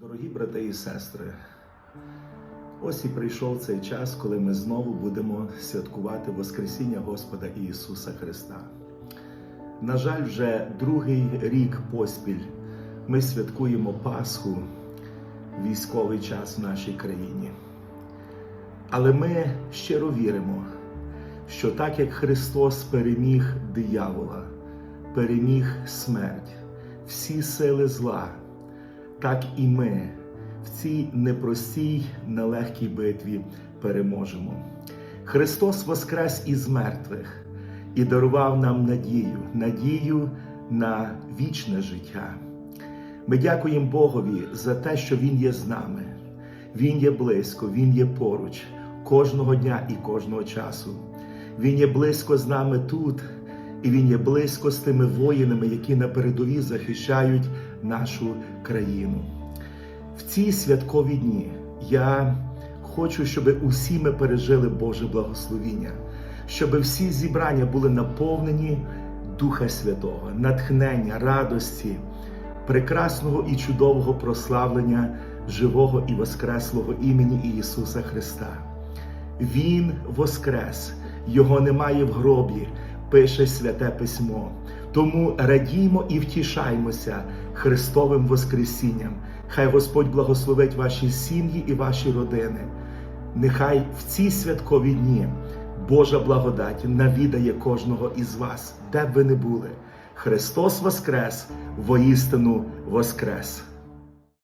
Дорогі брати і сестри, ось і прийшов цей час, коли ми знову будемо святкувати Воскресіння Господа Ісуса Христа. На жаль, вже другий рік поспіль ми святкуємо Пасху військовий час в нашій країні. Але ми щиро віримо, що так як Христос переміг диявола, переміг смерть, всі сили зла так і ми в цій непростій, нелегкій битві переможемо. Христос воскрес із мертвих і дарував нам надію, надію на вічне життя. Ми дякуємо Богові за те, що Він є з нами. Він є близько, Він є поруч кожного дня і кожного часу. Він є близько з нами тут, і Він є близько з тими воїнами, які на передовій захищають нашу країну. В ці святкові дні я хочу, щоб усі ми пережили Боже благословіння, щоб всі зібрання були наповнені Духа Святого, натхнення, радості, прекрасного і чудового прославлення живого і воскреслого імені Ісуса Христа. Він воскрес, Його немає в гробі, пише святе письмо. Тому радіймо і втішаймося Христовим Воскресінням. Хай Господь благословить ваші сім'ї і ваші родини. Нехай в ці святкові дні Божа благодать навідає кожного із вас, де б ви не були. Христос Воскрес, воістину Воскрес!